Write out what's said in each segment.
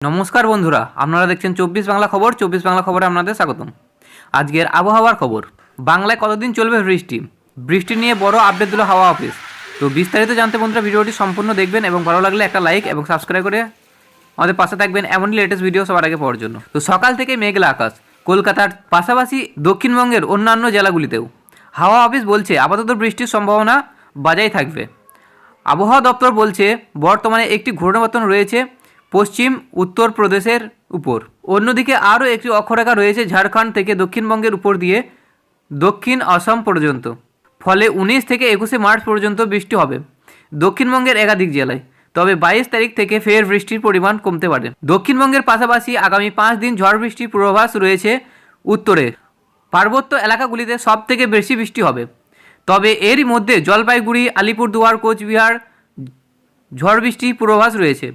নমস্কার বন্ধুরা, আপনারা দেখছেন চব্বিশ বাংলা খবর, চব্বিশ বাংলা খবরে আপনাদের স্বাগতম। আজকের আবহাওয়ার খবর, বাংলায় কতদিন চলবে বৃষ্টি? বৃষ্টি নিয়ে বড় আপডেট দিল হাওয়া অফিস তো বিস্তারিত জানতে বন্ধুরা ভিডিওটি সম্পূর্ণ দেখবেন এবং ভালো লাগলে একটা লাইক এবং সাবস্ক্রাইব করে আমাদের পাশে থাকবেন এমনই লেটেস্ট ভিডিও সবার আগে পাওয়ার জন্য। তো সকাল থেকে মেঘলা আকাশ, কলকাতার পাশাপাশি দক্ষিণবঙ্গের অন্যান্য জেলাগুলিতেও। হাওয়া অফিস বলছে আপাতত বৃষ্টির সম্ভাবনা বজায় থাকবে। আবহাওয়া দপ্তর বলছে, বর্তমানে একটি ঘূর্ণাবর্তন রয়েছে পশ্চিম উত্তরপ্রদেশের উপর। অন্যদিকে আরও একটি অক্ষরেখা রয়েছে ঝাড়খণ্ড থেকে দক্ষিণবঙ্গের উপর দিয়ে দক্ষিণ আসাম পর্যন্ত। ফলে উনিশ থেকে একুশে মার্চ পর্যন্ত বৃষ্টি হবে দক্ষিণবঙ্গের একাধিক জেলায়। তবে বাইশ তারিখ থেকে ফের বৃষ্টির পরিমাণ কমতে পারে। দক্ষিণবঙ্গের পাশাপাশি আগামী পাঁচ দিন ঝড় বৃষ্টির পূর্বাভাস রয়েছে উত্তরে। পার্বত্য এলাকাগুলিতে সব থেকে বেশি বৃষ্টি হবে। তবে এরই মধ্যে জলপাইগুড়ি, আলিপুরদুয়ার, কোচবিহার ঝড় বৃষ্টির পূর্বাভাস রয়েছে।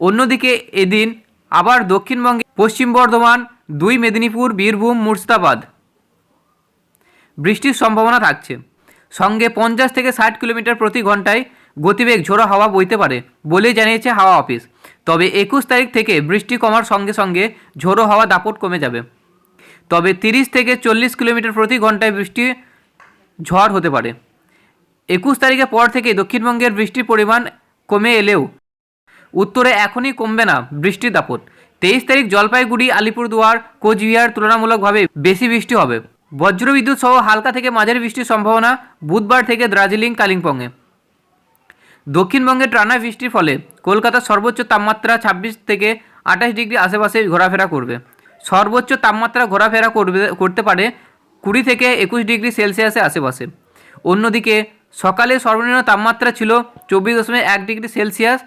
অন্যদিকে এদিন আবার দক্ষিণবঙ্গে পশ্চিম বর্ধমান, দুই মেদিনীপুর, বীরভূম, মুর্শিদাবাদ। বৃষ্টির সম্ভাবনা থাকছে। সঙ্গে পঞ্চাশ থেকে ষাট কিলোমিটার প্রতি ঘন্টায় গতিবেগ ঝোড়ো হাওয়া বইতে পারে বলেই জানিয়েছে হাওয়া অফিস। তবে একুশ তারিখ থেকে বৃষ্টি কমার সঙ্গে সঙ্গে ঝোড়ো হাওয়া দাপট কমে যাবে। তবে তিরিশ থেকে চল্লিশ কিলোমিটার প্রতি ঘন্টায় বৃষ্টি ঝড় হতে পারে। একুশ তারিখের পর থেকে দক্ষিণবঙ্গের বৃষ্টির পরিমাণ কমে এলেও উত্তরে এখনই কমবে না বৃষ্টির দাপট। তেইশ তারিখ জলপাইগুড়ি, আলিপুরদুয়ার, কোচবিহার তুলনামূলকভাবে বেশি বৃষ্টি হবে। বজ্রবিদ্যুৎ সহ হালকা থেকে মাঝারি বৃষ্টির সম্ভাবনা বুধবার থেকে দার্জিলিং, কালিম্পংয়ে। দক্ষিণবঙ্গে টানা বৃষ্টির ফলে কলকাতার সর্বোচ্চ তাপমাত্রা ছাব্বিশ থেকে আঠাশ ডিগ্রি আশেপাশে ঘোরাফেরা করবে। সর্বোচ্চ তাপমাত্রা ঘোরাফেরা করবে, করতে পারে কুড়ি থেকে একুশ ডিগ্রি সেলসিয়াসের আশেপাশে। অন্যদিকে সকালে সর্বনিম্ন তাপমাত্রা ছিল চব্বিশ দশমিক এক ডিগ্রি সেলসিয়াস